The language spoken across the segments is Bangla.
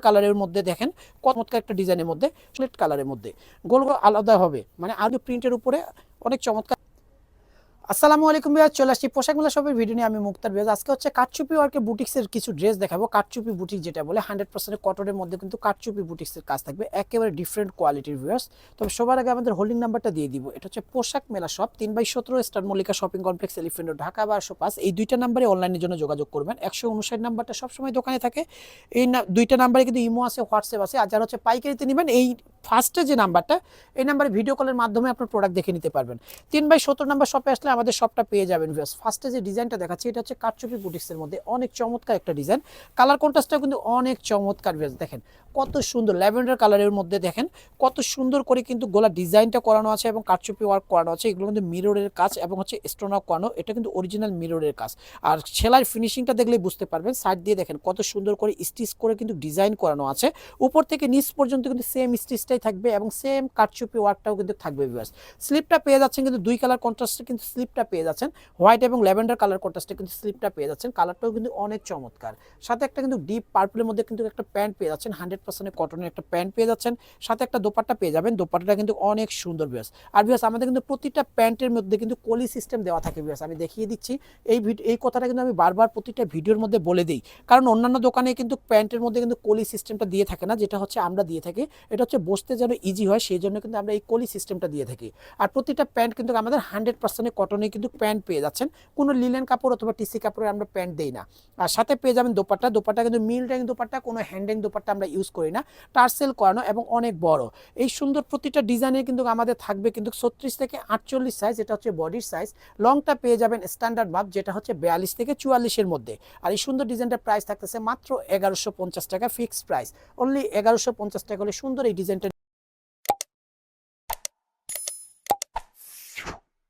কালারের মধ্যে দেখেন, চমৎকার একটা ডিজাইনের মধ্যে কালারের মধ্যে। গোল আলাদা হবে। মানে আলু প্রিন্টের উপরে অনেক চমৎকার আসসালামু আলাইকুম ভাইয়া, চলে আসছি পোশাক মেলা সবের ভিডিও নিয়ে। আমি মুক্তার বেজ আজকে হচ্ছে কাটচুপি ওয়ার্কের বুটিক্সের কিছু ড্রেস দেখাবো। কাটচুপি বুটিক যেটা বলে হান্ড্রেড পার্সেন্ট কটনের মধ্যে কিন্তু কাটচুপি বুটিক্সের কাজ থাকবে। একেবারে ডিফারেন্ট কোয়ালিটির ভিউয়ার্স তবে সবার আগে আমাদের হোল্ডিং নাম্বারটা দিয়ে দিব। এটা হচ্ছে পোশাক মেলা শপ তিন বাই সতেরো star Mallika shopping complex Elephant Dhaka বারোশো পাঁচ। এই দুইটা নাম্বারে অনলাইনের জন্য যোগাযোগ করবেন। একশো উনষাট নাম্বারটা সবসময় দোকানে থাকে। এই দুইটা নাম্বারে কিন্তু ইমো আছে হোয়াটসঅ্যাপ আছে। আর যারা হচ্ছে পাইকারিতে নেবেন, এই ফার্স্টে যে নাম্বারটা, এই নাম্বারে ভিডিও কলের মাধ্যমে আপনার প্রোডাক্ট দেখে নিতে পারবেন। তিন বাই সত্তর নাম্বার শপে আসলে আমাদের শপটা পেয়ে যাবেন ভিউয়ার্স ফার্স্টে যে ডিজাইনটা দেখাচ্ছি, এটা হচ্ছে কাটচুপি বুটিক্সের মধ্যে অনেক চমৎকার একটা ডিজাইন কালার কন্ট্রাস্টটা কিন্তু অনেক চমৎকার ভিউয়ার্স দেখেন, কত সুন্দর ল্যাভেন্ডার কালারের মধ্যে দেখেন, কত সুন্দর করে কিন্তু গোলা ডিজাইনটা করানো আছে এবং কাটচুপি ওয়ার্ক করানো আছে। এগুলো কিন্তু মিররের কাজ এবং হচ্ছে স্টোনক করানো, এটা কিন্তু অরিজিনাল মিররের কাজ। আর সেলাই ফিনিশিংটা দেখলেই বুঝতে পারবেন সাইড দিয়ে দেখেন কত সুন্দর করে স্টিচ করে কিন্তু ডিজাইন করানো আছে। উপর থেকে নিচ পর্যন্ত কিন্তু সেম স্টিচটাই থাকবে এবং সেম কাটচুপি ওয়ার্কটাও কিন্তু থাকবে ভিউয়ার্স স্লিপটা পেয়ে যাচ্ছেন কিন্তু দুই কালার কন্ট্রাস্টে কিন্তু স্লিপটা পেয়ে যাচ্ছেন। হোয়াইট এবং ল্যাভেন্ডার কালার কন্ট্রাস্টে কিন্তু স্লিপটা পেয়ে যাচ্ছেন। কালারটাও কিন্তু অনেক চমৎকার। সাথে একটা কিন্তু ডিপ পার্পলের মধ্যে কিন্তু একটা প্যান্ট পেয়ে যাচ্ছেন। হান্ড্রেড পার্সেন্ট কটনের একটা প্যান্ট পেয়ে যাচ্ছেন। সাথে একটা দোপাট্টা পেয়ে যাবেন। দোপাট্টাটা কিন্তু অনেক সুন্দর বিয়াস আর বিয়াস আমাদের কিন্তু প্রতিটা প্যান্টের মধ্যে কিন্তু কলি সিস্টেম দেওয়া থাকে বিয়াস আমি দেখিয়ে দিচ্ছি। এই এই কথাটা কিন্তু আমি বারবার প্রতিটা ভিডিওর মধ্যে বলে দিই। কারণ অন্যান্য দোকানে কিন্তু প্যান্টের মধ্যে কিন্তু কলি সিস্টেমটা দিয়ে থাকে না। যেটা হচ্ছে আমরা দিয়ে থাকি। এটা হচ্ছে বসতে যেন ইজি হয়, সেই জন্য কিন্তু আমরা এই কলি সিস্টেমটা দিয়ে থাকি। আর প্রতিটা প্যান্ট কিন্তু আমাদের হান্ড্রেড পার্সেন্ট কটনে কিন্তু প্যান্ট পেয়ে যাচ্ছেন। কোনো লিলেন কাপড় অথবা টিসি কাপড়ে আমরা প্যান্ট দেই না। আর সাথে পেয়ে যাবেন দোপাট্টা। দোপাট্টা কিন্তু মিল ট্যাং দোপাট্টা, কোনো হ্যান্ডেং দোপাট্টা আমরা ইউজ করি না। টার্সেল করানো এবং অনেক বড়। এই সুন্দর প্রতিটা ডিজাইনের কিন্তু আমাদের থাকবে কিন্তু ছত্রিশ থেকে আটচল্লিশ সাইজ এটা হচ্ছে বডির সাইজ লংটা পেয়ে যাবেন স্ট্যান্ডার্ড মাপ যেটা হচ্ছে বিয়াল্লিশ থেকে চুয়াল্লিশের মধ্যে। আর এই সুন্দর ডিজাইনটার প্রাইস থাকতেছে মাত্র এগারোশো টাকা ফিক্সড প্রাইস অনলি এগারোশো টাকা হলে সুন্দর এই ডিজাইনটা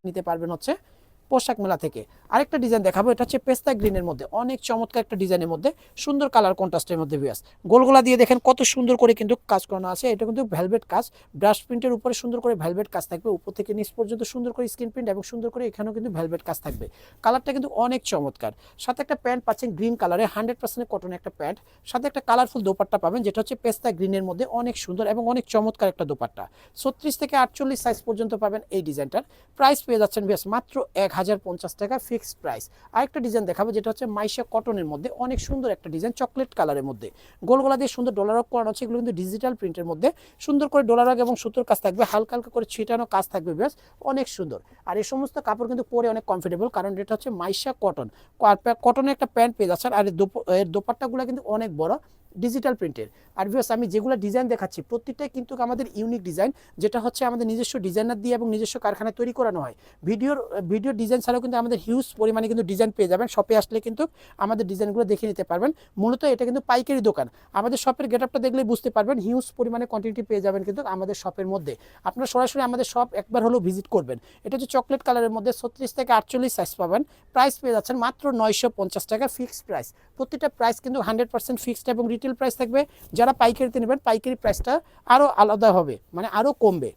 নিতে পারবেন হচ্ছে পোশাক মেলা থেকে। আরেকটা ডিজাইন দেখাবো, এটা হচ্ছে পেস্তা গ্রিনের মধ্যে। অনেক চমৎকার একটা ডিজাইনের মধ্যে, সুন্দর কালার কন্ট্রাস্টের মধ্যে বিয়াস গোলগোলা দিয়ে দেখেন কত সুন্দর করে কিন্তু কাজ করানো আছে। এটা কিন্তু ভেলভেট কাজ। ব্রাশ প্রিন্টের উপরে সুন্দর করে ভেলভেট কাজ থাকবে। উপর থেকে নিচ পর্যন্ত সুন্দর করে স্ক্রিন প্রিন্ট এবং সুন্দর করে এখানেও কিন্তু ভেলভেট কাজ থাকবে। কালারটা কিন্তু অনেক চমৎকার। সাথে একটা প্যান্ট পাচ্ছেন গ্রিন কালারে হান্ড্রেড পার্সেন্ট কটনের একটা প্যান্ট সাথে একটা কালারফুল দোপাট্টা পাবেন, যেটা হচ্ছে পেস্তা গ্রিনের মধ্যে অনেক সুন্দর এবং অনেক চমৎকার একটা দোপাট্টা। ছত্রিশ থেকে আটচল্লিশ সাইজ পর্যন্ত পাবেন এই ডিজাইনটার প্রাইস পেয়ে যাচ্ছেন বেশ মাত্র এক হাজার পঞ্চাশ টাকা ফিক্সড প্রাইস আরেকটা ডিজাইন দেখাবো, যেটা হচ্ছে মাইশা কটনের মধ্যে অনেক সুন্দর একটা ডিজাইন চকলেট কালারের মধ্যে। গোলগোলা দিয়ে সুন্দর ডলার অফ করানো আছে, এগুলো কিন্তু ডিজিটাল প্রিন্টের মধ্যে। সুন্দর করে ডলার এবং সুতোর কাজ থাকবে, হালকা হালকা করে ছিটানো কাজ থাকবে বেশ অনেক সুন্দর। আর এই সমস্ত কাপড় কিন্তু পরে অনেক কমফোর্টেবল কারণ এটা হচ্ছে মাইশা কটন কটনের একটা প্যান্ট পেয়ে যাচ্ছেন, আর এর দোপাট্টাগুলো কিন্তু অনেক বড়। ডিজিটাল প্রিন্টের আর ভিউয়ার্স আমি যেগুলো ডিজাইন দেখাচ্ছি, প্রত্যেকটাই কিন্তু আমাদের ইউনিক ডিজাইন যেটা হচ্ছে আমাদের নিজস্ব ডিজাইনার দিয়ে এবং নিজস্ব কারখানায় তৈরি করানো হয়। ভিডিওর ভিডিও ডিজাইন ছাড়াও কিন্তু আমাদের হিউজ পরিমাণে কিন্তু ডিজাইন পেয়ে যাবেন। শপে আসলে কিন্তু আমাদের ডিজাইনগুলো দেখে নিতে পারবেন। মূলত এটা কিন্তু পাইকারি দোকান। আমাদের শপের গেট আপটা দেখলে বুঝতে পারবেন হিউজ পরিমাণে কোয়ান্টিটি পেয়ে যাবেন কিন্তু আমাদের শপের মধ্যে। আপনারা সরাসরি আমাদের শপ একবার হলেও ভিজিট করবেন। এটা হচ্ছে চকলেট কালারের মধ্যে ছত্রিশ থেকে আটচল্লিশ সাইজ পাবেন। প্রাইস পেয়ে যাচ্ছেন মাত্র নয়শো পঞ্চাশ টাকা ফিক্সড প্রাইস প্রতিটা প্রাইস কিন্তু হান্ড্রেড পার্সেন্ট ফিক্সড এবং রিটেল প্রাইস থাকবে যারা পাইকারিতে নেবেন পাইকারি প্রাইসটা আরও আলাদা হবে মানে আরও কমবে।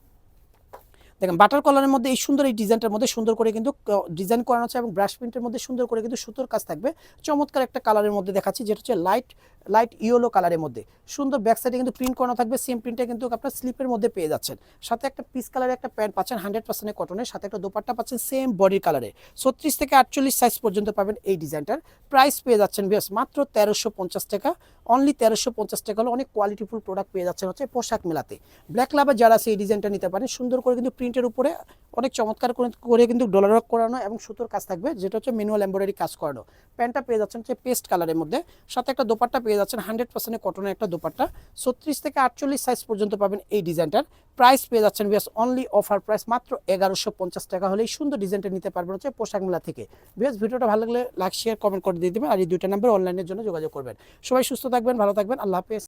দেখেন বাটার কলারের মধ্যে এই সুন্দর এই ডিজাইনটার মধ্যে সুন্দর করে কিন্তু ডিজাইন করানো আছে এবং ব্রাশ প্রিন্টের মধ্যে সুন্দর করে কিন্তু সুতোর কাজ থাকবে। চমৎকার একটা কালারের মধ্যে দেখাচ্ছি, যেটা হচ্ছে লাইট লাইট ইয়েলো কালারের মধ্যে। সুন্দর ব্যাক সাইডে কিন্তু প্রিন্ট করানো থাকবে সেম প্রিন্টে কিন্তু আপনার স্লিপের মধ্যে পেয়ে যাচ্ছেন। সাথে একটা পিস কালারের একটা প্যান্ট পাচ্ছেন হান্ড্রেড পার্সেন্ট কটনের সাথে একটা দোপাট্টা পাচ্ছেন সেম বডির কালারে ছত্রিশ থেকে আটচল্লিশ সাইজ পর্যন্ত পাবেন এই ডিজাইনটার। প্রাইস পেয়ে যাচ্ছেন বেশ মাত্র তেরোশো পঞ্চাশ টাকা। অনলি তেরোশো পঞ্চাশ টাকা হলে, অনেক কোয়ালিটিফুল প্রোডাক্ট পেয়ে যাচ্ছেন হচ্ছে পোশাক মেলাতে। ব্ল্যাক লাভার যারা সেই ডিজাইনটা নিতে পারেন, সুন্দর করে কিন্তু প্রিন্টের উপরে অনেক চমৎকার করে কিন্তু ডলার ওয়ার্ক করানো এবং সুতোর কাজ থাকবে, যেটা হচ্ছে ম্যানুয়াল এমব্রয়ডারি কাজ করানো। প্যান্টটা পেয়ে যাচ্ছেন হচ্ছে পেস্ট কালারের মধ্যে। সাথে একটা দোপাট্টা পেয়ে যাচ্ছেন হান্ড্রেড পার্সেন্ট কটনের একটা দোপাট্টা। ছত্রিশ থেকে আটচল্লিশ সাইজ পর্যন্ত পাবেন এই ডিজাইনটার। প্রাইস পেয়ে যাচ্ছেন বেশ অনলি অফার প্রাইস মাত্র এগারোশো পঞ্চাশ টাকা হলেই সুন্দর ডিজাইনটা নিতে পারবেন হচ্ছে পোশাক মেলা থেকে। বেশ ভিডিওটা ভালো লাগলে লাইক শেয়ার কমেন্ট করে দিয়ে দেবেন। আর এই দুইটা নাম্বার অনলাইনের জন্য যোগাযোগ করবেন। সবাই সুস্থ থাকবেন, ভালো থাকবেন। আল্লাহ হাফেজ।